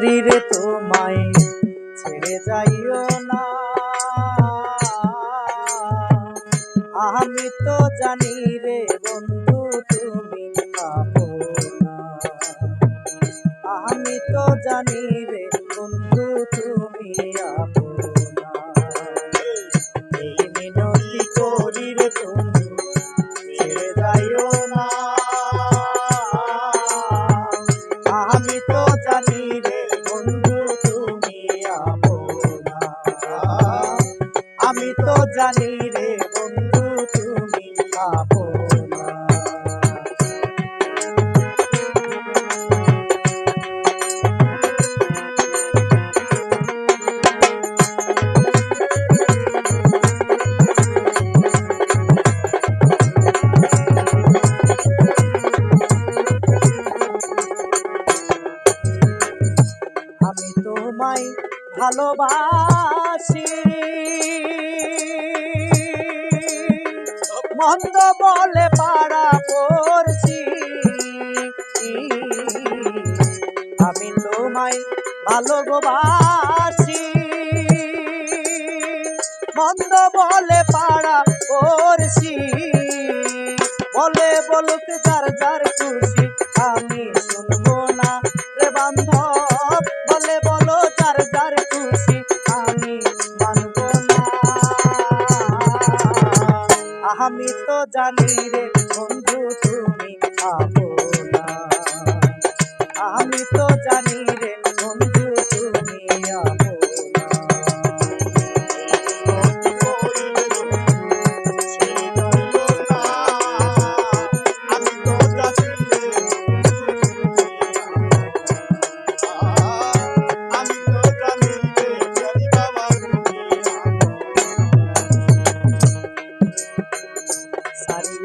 করি রে তোমায় ছেড়ে যাইও না। আমি তো জানি রে বন্ধু, তুমি আমি তো জানি রে তো জানি রে বন্ধু তুমি আপনা আমি তোমায় ভালোবাসি। মন্দ বলে পাড়া পড়ছি। আমি তোমায় ভালোবাসি। মন্দ বলে পাড়া পড়ছি। বলে বলুক যার যার খুশি। আমি তো জানি রে বন্ধু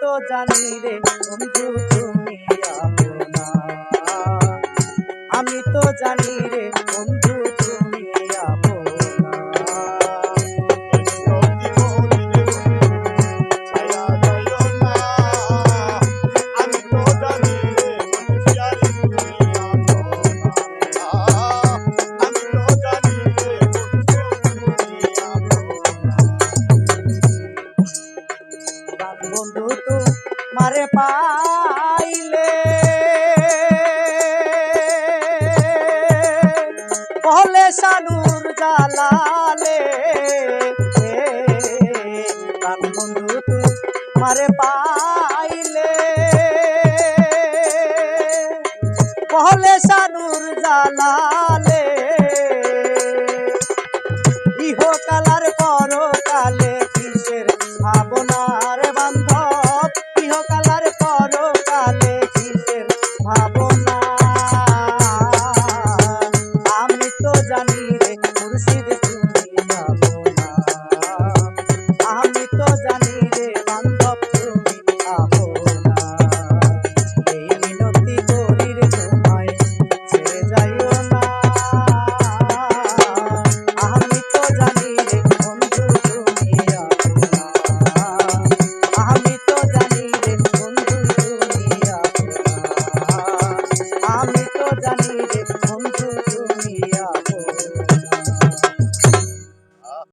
তো জানি রে বন্ধু তুমি আমি তো জানি রে আমারে পাইলে। বলে সানুর জালালে কান বন্ধু আমারে পাইলে। বলে সানুর জালালে ইহকালার